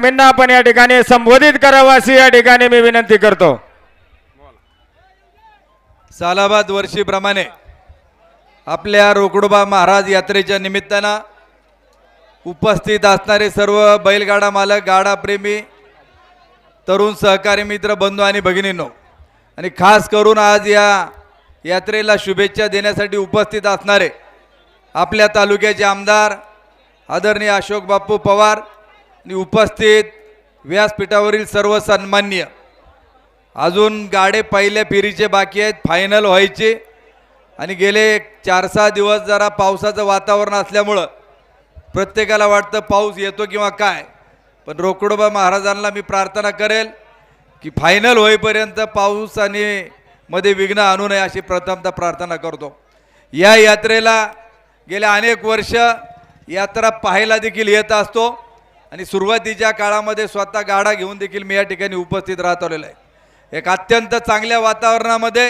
स्वामींना आपण या ठिकाणी संबोधित करावं अशी या ठिकाणी मी विनंती करतो. सालाबाद वर्षीप्रमाणे आपल्या रोकडोबा महाराज यात्रेच्या निमित्तानं उपस्थित असणारे सर्व बैलगाडा मालक गाडाप्रेमी तरुण सहकारी मित्र बंधू आणि भगिनींनो आणि खास करून आज या यात्रेला शुभेच्छा देण्यासाठी उपस्थित असणारे आपल्या तालुक्याचे आमदार आदरणीय अशोक बापू पवार आणि उपस्थित व्यासपीठावरील सर्व सन्मान्य. अजून गाडे पहिल्या फेरीचे बाकी आहेत फायनल व्हायचे. आणि गेले चार सहा दिवस जरा पावसाचं वातावरण असल्यामुळं प्रत्येकाला वाटतं पाऊस येतो किंवा काय. पण रोकडोबा महाराजांना मी प्रार्थना करेल की फायनल होईपर्यंत पाऊस आणि मध्ये विघ्न आणू नये अशी प्रथमतः प्रार्थना करतो. या यात्रेला गेल्या अनेक वर्ष यात्रा पाहायला देखील येत असतो. आणि सुरुवातीच्या काळामध्ये स्वतः गाडा घेऊन देखील मी या ठिकाणी उपस्थित राहत आलेलो आहे. एक अत्यंत चांगल्या वातावरणामध्ये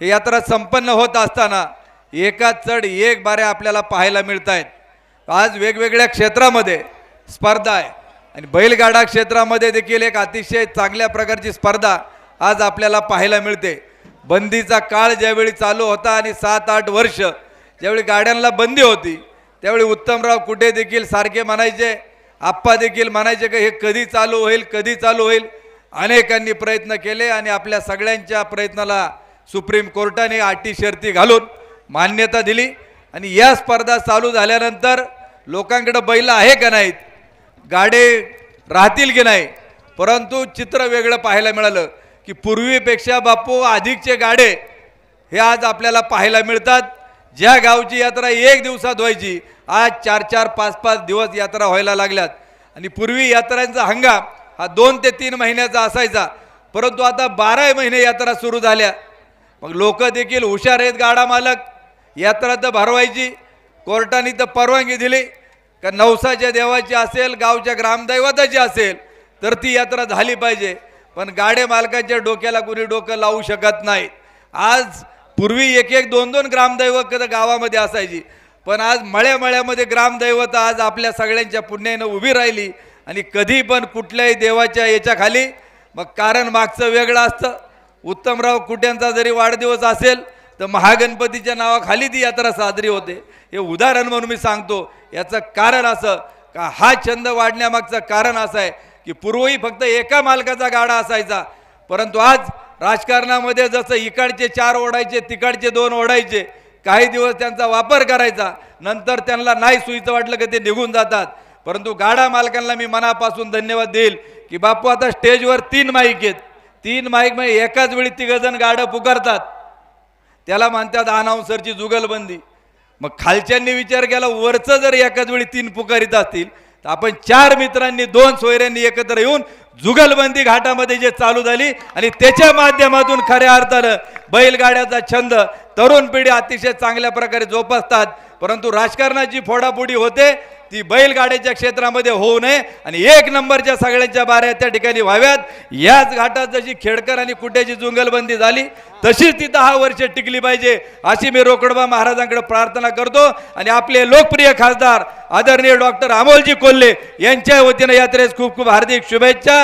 ही यात्रा संपन्न होत असताना एका चढ एक बाऱ्या आपल्याला पाहायला मिळत आहेत आज वेगवेगळ्या क्षेत्रामध्ये स्पर्धा आहे. आणि बैलगाडा क्षेत्रामध्ये देखील एक अतिशय चांगल्या प्रकारची स्पर्धा आज आपल्याला पाहायला मिळते. बंदीचा काळ ज्यावेळी चालू होता आणि सात आठ वर्ष ज्यावेळी गाड्यांना बंदी होती त्यावेळी उत्तमराव कुठे देखील सारखे म्हणायचे आप्पा देखील म्हणायचे का हे कधी चालू होईल कधी चालू होईल? अनेकांनी प्रयत्न केले आणि आपल्या सगळ्यांच्या प्रयत्नाला सुप्रीम कोर्टाने अटी शर्ती घालून मान्यता दिली. आणि या स्पर्धा चालू झाल्यानंतर लोकांकडे बैल आहे का नाहीत? गाडे राहतील की नाही? परंतु चित्र वेगळं पाहायला मिळालं की पूर्वीपेक्षा बापू अधिकचे गाडे हे आज आपल्याला पाहायला मिळतात. ज्या गावची यात्रा एक दिवसात व्हायची आज चार चार पाच पाच दिवस यात्रा व्हायला लागल्यात. आणि पूर्वी यात्रांचा हंगाम हा दोन ते तीन महिन्याचा असायचा. परंतु आता बारा महिने यात्रा सुरू झाल्या. मग लोक देखील हुशार आहेत गाडा मालक. यात्रा तर भरवायची कोर्टाने तर परवानगी दिली. का नवसाच्या देवाची असेल गावच्या ग्रामदैवताची असेल तर ती यात्रा झाली पाहिजे. पण गाडे मालकाच्या डोक्याला कुणी डोकं लावू शकत नाही आज पूर्वी एक एक दोन दोन ग्रामदैवत गावामध्ये असायची. पण आज मळ्या मळ्यामध्ये ग्रामदैवत आज आपल्या सगळ्यांच्या पुण्यानं उभी राहिली आणि कधी पण कुठल्याही देवाच्या याच्या खाली मग कारण मागचं वेगळं असतं. उत्तमराव कुट्यांचा जरी वाढदिवस असेल तर महागणपतीच्या नावाखाली ती यात्रा साजरी होते. हे उदाहरण म्हणून मी सांगतो. याचं कारण असं का हा छंद वाढण्यामागचं कारण असं आहे की पूर्वी फक्त एका मालकाचा गाडा असायचा. परंतु आज राजकारणामध्ये जसं इकडचे चार ओढायचे तिकडचे दोन ओढायचे काही दिवस त्यांचा वापर करायचा नंतर त्यांना नाही सुईचं वाटलं की ते निघून जातात. परंतु गाडा मालकांना मी मनापासून धन्यवाद देईल की बापू आता स्टेजवर तीन माईक आहेत. तीन माईक म्हणजे एकाच वेळी तिघजण गाडं पुकारतात. त्याला म्हणतात अनाऊन्सरची जुगलबंदी. मग खालच्यांनी विचार केला वरचं जर एकाच वेळी तीन पुकारीत असतील तर आपण चार मित्रांनी दोन सोयऱ्यांनी एकत्र येऊन जुगलबंदी घाटामध्ये जे चालू झाली आणि त्याच्या माध्यमातून खऱ्या अर्थानं बैलगाड्याचा छंद तरुण पिढी अतिशय चांगल्या प्रकारे जोपासतात. परंतु राजकारणाची फोडाफोडी होते ती बैलगाड्याच्या क्षेत्रामध्ये होऊ नये आणि एक नंबरच्या सगळ्यांच्या बाऱ्या त्या ठिकाणी व्हाव्यात. याच घाटात जशी खेडकर आणि कुट्याची जुंगलबंदी झाली तशीच ती दहा वर्ष टिकली पाहिजे अशी मी रोकडबा महाराजांकडे प्रार्थना करतो. आणि आपले लोकप्रिय खासदार आदरणीय डॉक्टर अमोलजी कोल्हे यांच्या वतीनं यात्रेस खूप खूप हार्दिक शुभेच्छा.